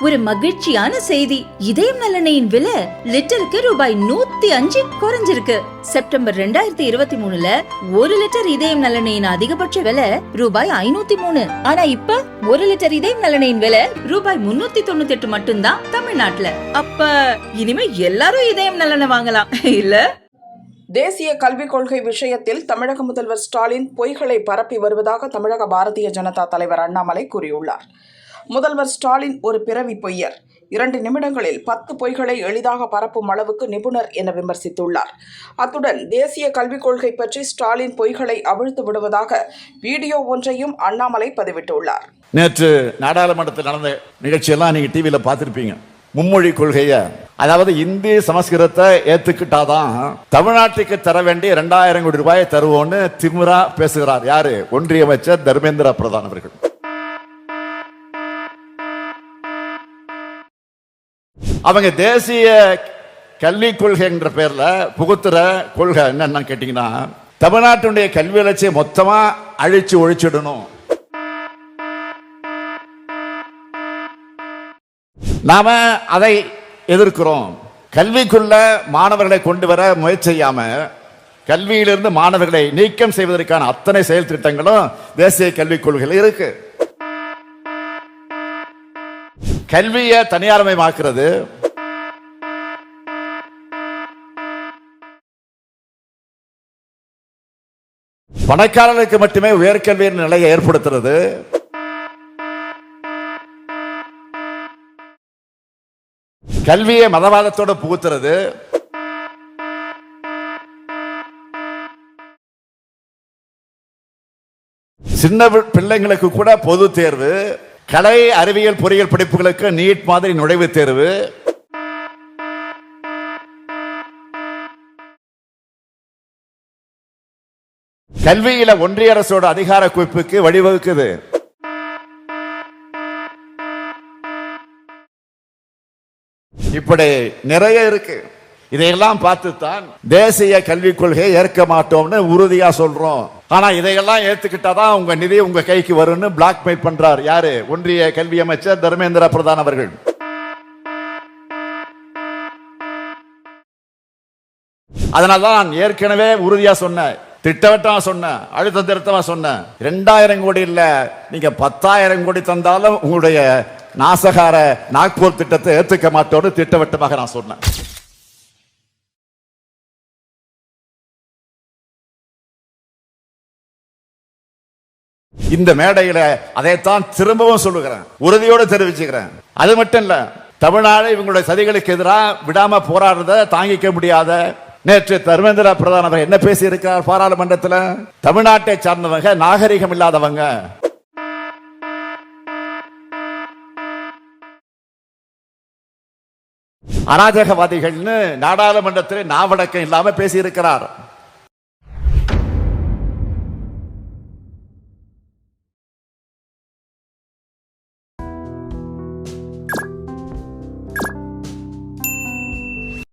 ஒரு மகிழ்ச்சியான செய்தி. இதயம் நல்லெண்ணெயின் விலை லிட்டருக்கு ரூபாய் நூத்தி அஞ்சு குறைஞ்சிருக்கு. செப்டம்பர் ரெண்டாயிரத்தி இருபத்தி மூணுல ஒரு லிட்டர் இதயம் நலனையின் அதிகபட்ச விலை ரூபாய் ஐநூத்தி மூணு. ஆனா இப்ப ஒரு லிட்டர் இதயம் நலனையின் விலை ரூபாய் முன்னூத்தி தொண்ணூத்தி எட்டு மட்டும்தான் தமிழ்நாட்டுல. அப்ப இனிமே எல்லாரும் இதயம் நலனை வாங்கலாம். இல்ல? தேசிய கல்விக் கொள்கை விஷயத்தில் தமிழக முதல்வர் ஸ்டாலின் பொய்களை பரப்பி வருவதாக தமிழக பாரதிய ஜனதா தலைவர் அண்ணாமலை கூறியுள்ளார். முதல்வர் ஸ்டாலின் ஒரு பிறவி பொய்யர். இரண்டு நிமிடங்களில் பத்து பொய்களை எளிதாக பரப்பும் அளவுக்கு நிபுணர் என விமர்சித்துள்ளார். அத்துடன் தேசிய கல்விக் கொள்கை பற்றி ஸ்டாலின் பொய்களை அவிழ்த்து விடுவதாக வீடியோ ஒன்றையும் அண்ணாமலை பதிவிட்டுள்ளார். நேற்று நாடாளுமன்றத்தில் நடந்த நிகழ்ச்சியெல்லாம் நீங்க டிவியில் பார்த்துருப்பீங்க. மும்மொழி கொள்கையை. அதாவது இந்தி சமஸ்கிருதத்தை ஏத்துக்கிட்டாதான் தமிழ்நாட்டுக்கு தர வேண்டிய இரண்டாயிரம் கோடி ரூபாயை தருவோம்னு திமிரா பேசுகிறார். யாரு? ஒன்றிய அமைச்சர் தர்மேந்திர பிரதான் அவர்கள். அவங்க தேசிய கல்விக் கொள்கை என்ற பேரில் புகுத்துற கொள்கை என்னென்னு கேட்டிங்கன்னா தமிழ்நாட்டினுடைய கல்வி வளர்ச்சியை மொத்தமாக அழிச்சு ஒழிச்சிடணும். நாம அதை எதிர்க்கிறோம். கல்விக்குள்ள மாணவர்களை கொண்டு வர முயற்சி செய்யாம கல்வியிலிருந்து மாணவர்களை நீக்கம் செய்வதற்கான அத்தனை செயல் திட்டங்களும் தேசிய கல்விக் கொள்கையில் இருக்கு. கல்வியை தனியார்மயமாக்குறது பணக்காரர்களுக்கு மட்டுமே உயர்கல்வியின் நிலையை ஏற்படுத்துறது. கல்வியை மதவாதத்தோட புகுத்துறது. சின்ன பிள்ளைங்களுக்கு கூட பொது தேர்வு கலை அறிவியல் பொறியியல் படிப்புகளுக்கு நீட் மாதிரி நுழைவுத் தேர்வு. கல்வியில ஒன்றிய அரசோட அதிகார குவிப்புக்கு வழிவகுக்குது. இப்படி நிறைய இருக்கு. இதையெல்லாம் பார்த்துத்தான் தேசிய கல்விக் கொள்கையை ஏற்க மாட்டோம்னு உறுதியா சொல்றோம். ஆனா இதையெல்லாம் ஏத்துக்கிட்டாதான் உங்க நிதி உங்க கைக்கு வரும்னு பிளாக்மெயில் பண்றார். யாரு? ஒன்றிய கல்வி அமைச்சர் தர்மேந்திர பிரதான் அவர்கள். அதனாலதான் நான் ஏற்கனவே உறுதியா சொன்னேன் திட்டவட்டமா சொன்னேன் அழுத்த திருத்தமா சொன்னேன் ரெண்டாயிரம் கோடி இல்லை நீங்கள் பத்தாயிரம் கோடி தந்தாலும் உங்களுடைய நாசகார நாக்பூர் திட்டத்தை ஏற்றுக்க மாட்டோம்னு திட்டவட்டமாக நான் சொன்னேன். இந்த மேடையில அதைத்தான் திரும்பவும் சொல்லுகிறேன். உறுதியோடு தெரிவிச்சுக்கிறேன். அது மட்டும் இல்ல தமிழ்நாடு இவங்களுடைய சதிகளுக்கு எதிராக விடாம போராடுறத தாங்கிக்க முடியாத நேற்று தர்மேந்திர பிரதான் அவர் என்ன பேசி இருக்கிறார் பாராளுமன்றத்தில்? தமிழ்நாட்டை சார்ந்தவங்க நாகரிகம் இல்லாதவங்க. அராஜகவாதிகள்னு நாடாளுமன்றத்தில் நாவடக்கம் இல்லாம பேசி இருக்கிறார்